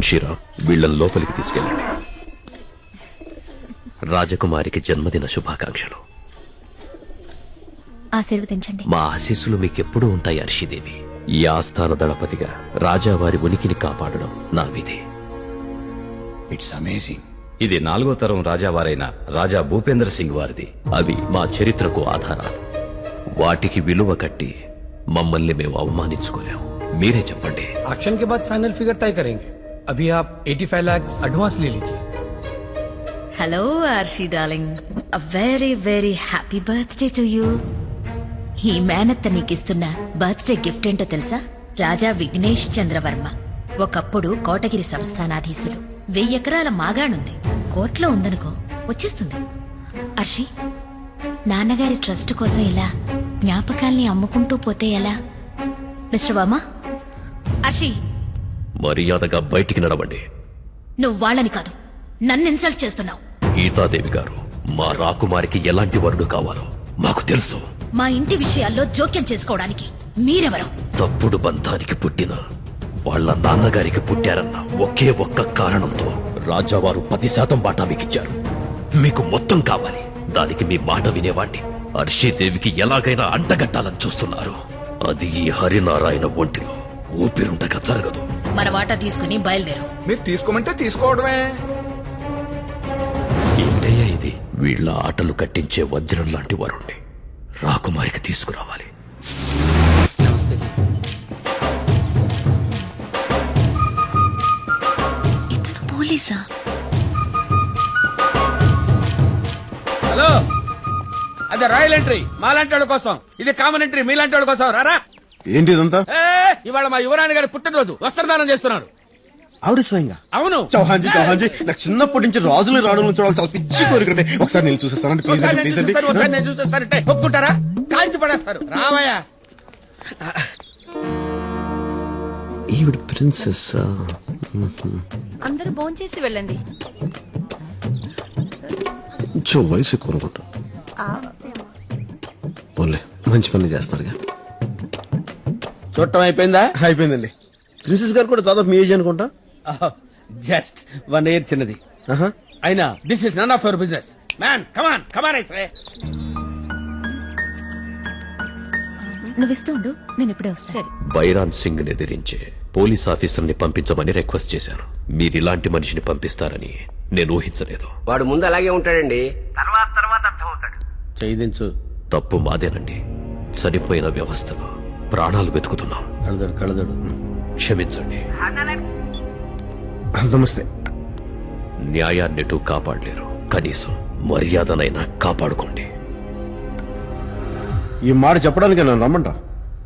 మున్షీరా వీళ్ళని లోపలికి తీసుకెళ్ళండి. రాజకుమారికి జన్మదిన శుభాకాంక్షలు. ఆశీర్వదించండి. మా ఆశీస్సులు మీకెప్పుడూ ఉంటాయి అర్షిదేవి. ఈ ఆస్థాన దళపతిగా రాజావారి ఉనికిని కాపాడడం నా విధి. ఇట్స్ అమేజింగ్ ఇది నాలుగో తరం రాజావారైన రాజా భూపేంద్ర సింగ్ వారిది. అవి మా చరిత్రకు ఆధారాలు. వాటికి విలువ కట్టి మమ్మల్ని మేము అవమానించుకోలేము. మీరే చెప్పండి. ఆక్షన్ కే బాద్ ఫైనల్ ఫిగర్ తయారు अभी आप 85 लाख एडवांस ले लीजिए hello Arshi darling a very very happy birthday to you ఈ మేనత్త నీకిస్తున్న బర్త్డే గిఫ్ట్ ఏంటో తెలుసా రాజా విఘ్నేష్ చంద్రవర్మ ఒకప్పుడు కోటగిరి సంస్థానాధీశులు వెయ్యి ఎకరాల మాగాణుంది కోట్లో ఉందనుకో వచ్చేస్తుంది అర్షి నాన్నగారి ట్రస్ట్ కోసం ఇలా జ్ఞాపకాల్ని అమ్ముకుంటూ పోతే ఎలా మిస్టర్ వర్మ అర్షి మర్యాదగా బయటికి నడవండి. నువ్వు వాళ్ళని కాదు నన్ను ఇన్సల్ట్ చేస్తున్నావు. గీతాదేవి గారు మా రాకుమారికి ఎలాంటి వరుడు కావాలో మాకు తెలుసు. మా ఇంటి విషయాల్లో జోక్యం చేసుకోవడానికి మీరెవరు? తప్పుడు బంధానికి పుట్టిన వాళ్ళ నాన్నగారికి పుట్టారన్న ఒకే ఒక్క కారణంతో రాజావారు పది శాతం బాటా మీకిచ్చారు. మీకు మొత్తం కావాలి. దానికి మీ మాట వినేవాణ్ణి. హర్షీదేవికి ఎలాగైనా అంటగట్టాలని చూస్తున్నారు. అది ఈ హరినారాయణ ఒంటిలో ఊపిరుండగా జరగదు. మన వాటా తీసుకుని బయలుదేరు. మీరు తీసుకోమంటే తీసుకోవడమే. ఏంటయ్యా ఇది? వీళ్ళ ఆటలు కట్టించే వజ్రం లాంటి వరుణ్ణి. రాకుమారికి తీసుకురావాలి. ఇతను పోలీసా? హలో! అదే రాయల్ ఎంట్రీ. మాలాంటి వాళ్ళ కోసం. ఇది కామన్ ఎంట్రీ. మీలాంటి వాళ్ళ కోసం. రారా? ఏంటి ఇదంతా ఏ, ఇవాళ మా యువరాణి గారి పుట్టినరోజు. వస్త్రదానం చేస్తున్నారు ఆవిడ స్వయంగా? అవును. చౌహాన్జీ చౌహాన్జీ. నాకు చిన్నప్పటి నుంచి రాజులు రావడం చూడాలి చాలా పిచ్చి కోరికండి ఒకసారి నేను చూసేస్తానండి ప్లీజ్ అండి ప్లీజ్ అండి. చూస్తాను, ఒకసారి నేను చూసేస్తానంటే ఒప్పుకుంటారా? కాల్చి పడేస్తారు. రావయ్యా. ఈవిడ ప్రిన్సెస్ అందరూ భోంచేసి వెళ్ళండి. కొంచెం వయసు ఎక్కువ అనుకుంటా. పోన్లే మంచి పని చేస్తారుగా. చూడటం అయిపోయిందా? అయిపోయిందండి. ప్రిన్సెస్ గారు కూడా దాదాపు మీ ఏజ్ అనుకుంటా? జస్ట్ వన్ ఇయర్ చిన్నది. ఆహా. అయినా this is none of your business man come on come on నువ్వు ఇస్తూ ఉండు నేను ఇప్పుడే వస్తాను బైరాన్ సింగ్ని ఎదిరించే పోలీస్ ఆఫీసర్ని పంపించమని రిక్వెస్ట్ చేశాను. మీరు ఇలాంటి మనిషిని పంపిస్తారని నేను ఊహించలేదు. వాడు ముందు అలాగే ఉంటాడండి. చేయించు తప్పు మాదేనండి. చనిపోయిన వ్యవస్థలో. ప్రాణాలు వెతుకుతున్నాం. కడదడు కడదడు క్షమించండి. నమస్తే. న్యాయాన్నిటూ కాపాడలేరు. కనీసం మర్యాదనైనా కాపాడుకోండి. ఈ మాట చెప్పడానికి నన్ను రమ్మంటా?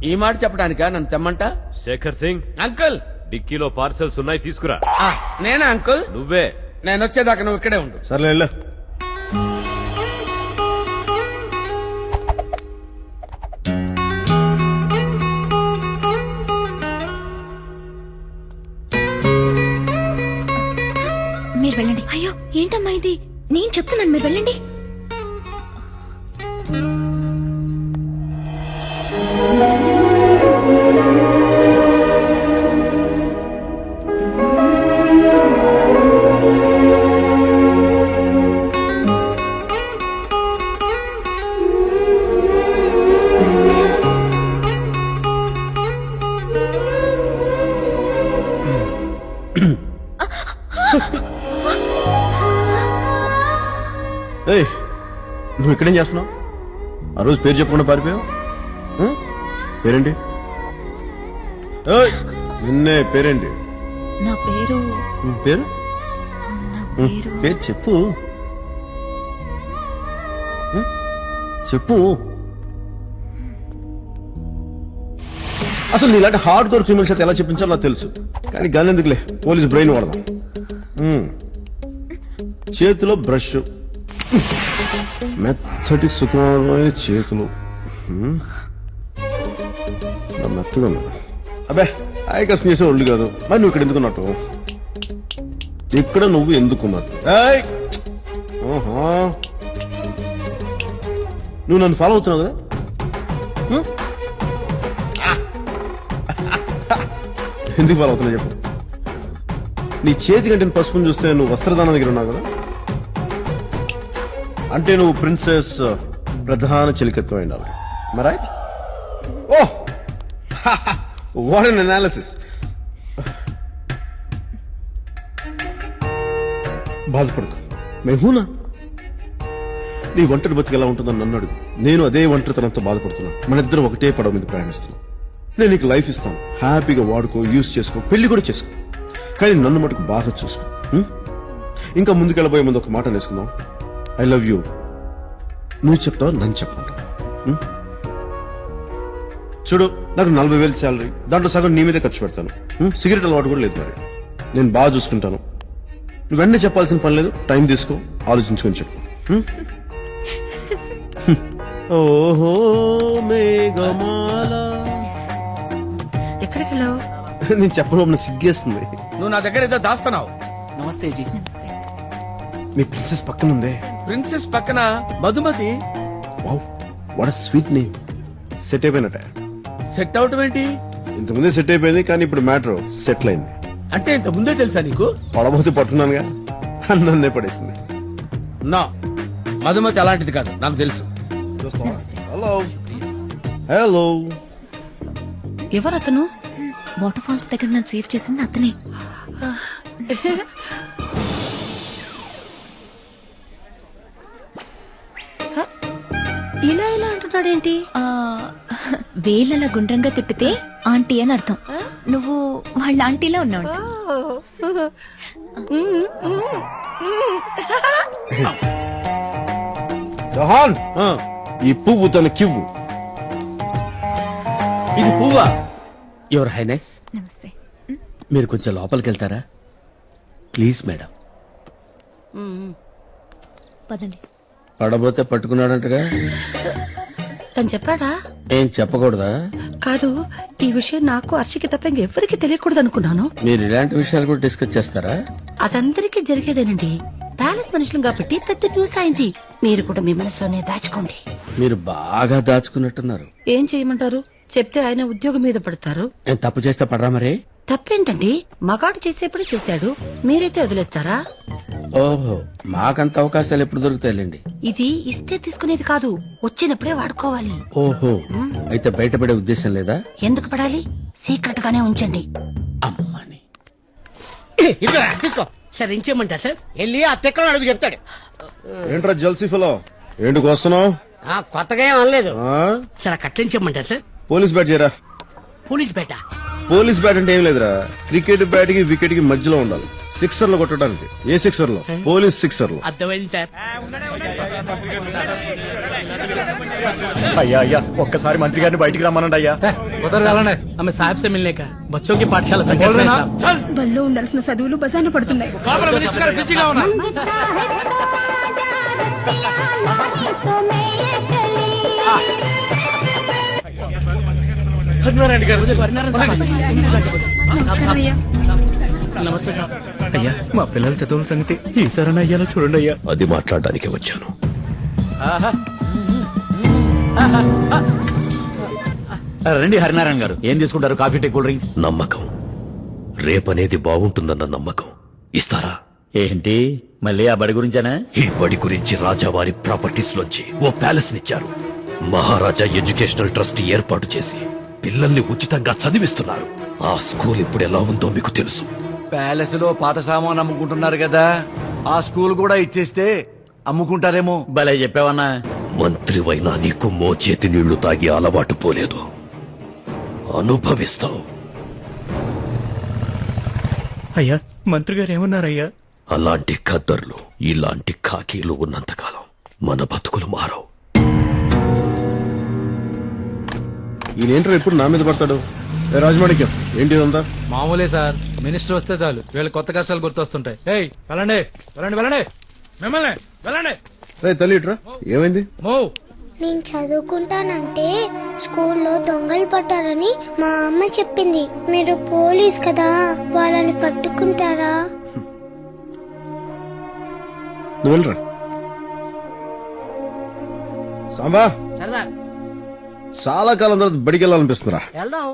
ఈ మాట చెప్పడానికా? నన్ను తెమ్మంట? శేఖర్ సింగ్. అంకుల్! డిక్కీలో పార్సల్స్ ఉన్నాయి తీసుకురా. ఆ, నేనా అంకుల్? నువ్వే. నేను వచ్చేదాకా నువ్వు ఇక్కడే ఉండు. సర్లే నువ్వు ఇక్కడేం చేస్తున్నావు? ఆ రోజు పేరు చెప్పకుండా పారిపోయావు? పేరేంటి? నిన్నే పేరేంటి? నా పేరు పేరు? చెప్పు? చెప్పు. అసలు నీలాంటి హార్డ్ కోర్ క్రిమినల్స్ అయితే ఎలా చెప్పించాలో నాకు తెలుసు. కానీ గాని ఎందుకులే? పోలీస్ బ్రెయిన్ వాడదాం. చేతిలో బ్రష్. మెత్తటి సుఖమయ చేతులు. మెత్తగా అబ్బే ఆయకసం చేసే ఒళ్ళు కాదు. మరి నువ్వు ఇక్కడ ఎందుకున్నట్టు? ఇక్కడ నువ్వు ఎందుకున్నట్టు? ఓహో. నువ్వు నన్ను ఫాలో అవుతున్నావు కదా? ఎందుకు ఫాలో అవుతున్నావు చెప్పు. నీ చేతి కంటే పసుపుని చూస్తే నువ్వు వస్త్రదానం దగ్గర ఉన్నావు కదా? అంటే నువ్వు ప్రిన్సెస్ ప్రధాన చిలికత్వం అయినా right oh! What an analysis బాధపడకు. మెహూనా నీ ఒంటరి బతికి ఎలా ఉంటుందని నన్ను అడుగు. నేను అదే ఒంటరితనంతో బాధపడుతున్నాను మన ఇద్దరు ఒకటే పడవ మీద ప్రయాణిస్తున్నాం. నేను నీకు లైఫ్ ఇస్తాను. హ్యాపీగా వాడుకో యూస్ చేసుకో పెళ్ళి కూడా చేసుకో. కానీ నన్ను మటుకు బాగా చూసుకో. ఇంకా ముందుకెళ్ళబోయే ముందు ఒక మాట నేసుకుందాం ఐ లవ్ యూ. నువ్వు చెప్తావు నన్ను ఉం? చూడు నాకు నలభై వేలు శాలరీ. దాంట్లో సగం నీ మీదే ఖర్చు పెడతాను? సిగరెట్ అలవాటు కూడా లేదు మరి. నేను బాగా చూసుకుంటాను. నువ్వు వెంటనే చెప్పాల్సిన పని లేదు. టైం తీసుకో ఆలోచించుకొని చెప్పు? ఓహో మేఘమాల. ఎక్కడికి వెళ్ళావు? నేను చెప్పడం సిగ్గేస్తుంది. నువ్వు నా దగ్గర ఏదో దాస్తున్నావు. నమస్తే జీ. మీ ప్రిన్సెస్ పక్కన ఉందే ప్రిన్సెస్ పక్కన Madhumati. Wow what sweet name set అయిపోయినట్ట. Set అవటం ఏంటి? ఇంతకుముందే సెట్ అయిపోయింది కానీ ఇప్పుడు మ్యాటర్ సెటిల్ అయింది. అంటే ఇంత ముందే తెలుసా నీకు? పడబోతే పట్టున్నానుగా? నన్నే పడేసింది. నా మధుమతి అలాంటిది కాదు నాకు తెలుసు. హలో హలో ఎవరు అతను వాటర్ ఫాల్స్ దగ్గర నన్ను సేవ్ చేసింది అతనే. ఇలా ఇలా అంటున్నాడేంటి? ఆ, వేలల గుండ్రంగా తిప్పితే ఆంటీ అని అర్థం. నువ్వు వాళ్ళ ఆంటీలా ఉన్నావు. జహాన్! ఈ పువ్వు తన కివ్వు ఇది పువ్వా? యువర్ హైనెస్ నమస్తే. మీరు కొంచెం లోపలికి వెళ్తారా ప్లీజ్ మేడం. పదండి. పడబోతే పట్టుకున్నాడంటగా? తను చెప్పాడా? ఏం చెప్పకూడదా? కాదు ఈ విషయం నాకు హర్షికి తప్ప ఇంకెవ్వరికి తెలియకూడదు అనుకున్నాను మీరు ఇలాంటి విషయాలు కూడా డిస్కస్ చేస్తారా? అదందరికీ జరిగేదేనండి. ప్యాలెస్ మనుషులు కాబట్టి పెద్ద న్యూస్ అయింది. మీరు కూడా మీ మనసులోనే దాచుకోండి. మీరు బాగా దాచుకున్నట్టున్నారు. ఏం చేయమంటారు? చెప్తే ఆయన ఉద్యోగం మీద పడతారు. నేను తప్పు చేస్తే పడరా మరి? తప్పేంటండి? మగాడు చేసేప్పుడు చేశాడు. మీరైతే వదిలేస్తారా? ఓహో మాకంత అవకాశాలు ఎప్పుడు దొరుకుతాయిలేండి? ఇది ఇస్తే తీసుకునేది కాదు. వచ్చినప్పుడే వాడుకోవాలి. ఓహో అయితే బయటపడే ఉద్దేశం లేదా? ఎందుకు పడాలి? సీక్రెట్ గానే ఉంచండి. అమ్మని. ఇదిగోరా, తీసుకో. సార్ ఏం చేయమంటారు సార్? వెళ్ళి ఆ తెక్కలో అడుగు చెప్తాడు. ఏంట్రా జల్సీ ఫలో? ఏంటికి వస్తున్నావు? ఆ కొత్తగా ఏం అనలేదు. సార్ ఆ కట్లేం సార్? పోలీస్ బ్యాట్ చేయరా? పోలీస్ బేట? పోలీస్ బ్యాట్ అంటే ఏం లేదురా క్రికెట్ బ్యాట్ కి వికెట్ కి మధ్యలో ఉండాలి సిక్సర్ లో కొట్టడానికి ఏ సిక్సర్ లో పోలీస్ సిక్సర్ లో అర్థమైంది సార్ అయ్యా అయ్యా ఒక్కసారి మంత్రి గారిని బయటికి రమ్మనండి అయ్యా उधर जाना है हमें साहब से मिलने का बच्चों की पाठशाला संगठन है साहब బల్లో ఉండాల్సిన చదువులు బజాన పడుతున్నాయి బిజీగా నమస్తే సార్. అయ్యా మా పిల్లల చదువుల సంగతి ఈసారి అయ్యాలో చూడండి అయ్యా. అది మాట్లాడడానికి వచ్చాను. రండి హరినారాయణ గారు ఏం తీసుకుంటారు? Coffee tea cool drink? నమ్మకం. రేపనేది బాగుంటుందన్న నమ్మకం. ఇస్తారా? ఏంటి? మళ్ళీ ఆ బడి గురించేనా? ఈ బడి గురించి రాజావారి ప్రాపర్టీస్ లోంచి ఓ ప్యాలెస్ నిచ్చారు మహారాజా ఎడ్యుకేషనల్ ట్రస్ట్ ఏర్పాటు చేసి పిల్లల్ని ఉచితంగా చదివిస్తున్నారు. ఆ స్కూల్ ఇప్పుడు ఎలా ఉందో మీకు తెలుసు. ప్యాలెస్లో పాత సామాన్ అమ్ముకుంటున్నారు కదా ఆ స్కూల్ కూడా ఇచ్చేస్తే అమ్ముకుంటారేమో. భలే చెప్పావన్నా. మంత్రివైనా నీకు మోచేతి నీళ్ళు తాగి అలవాటు పోలేదు. అనుభవిస్తావు. అయ్యా మంత్రి గారు ఏమన్నారయ్యా అలాంటి ఖద్దర్లు ఇలాంటి ఖాకీలు ఉన్నంతకాలం మన బతుకులు మారవు. ఈయనేంట్రా ఎప్పుడు నా మీద పడతాడు? ఏ రాజమాణిక్యం ఏంటి ఇదంతా? మామూలే సార్. మినిస్టర్ వస్తే చాలు. వీళ్ళ కొత్త కష్టాలు గుర్తొస్తుంటాయి. ఏయ్ వెళ్ళండి. వెళ్ళండి వెళ్ళండి. మిమ్మల్ని వెళ్ళండి. రే తల్లి ఏమైంది? మో నేను చదువుకుంటానంటే స్కూల్లో దొంగలు పట్టారని మా అమ్మ చెప్పింది. మీరు పోలీస్ కదా వాళ్ళని పట్టుకుంటారా? నువ్వు వెళ్ళరా? సాంబా! చాలా కాలం తర్వాత బడికి వెళ్ళాలనిపిస్తుందిరా వెళ్దాం.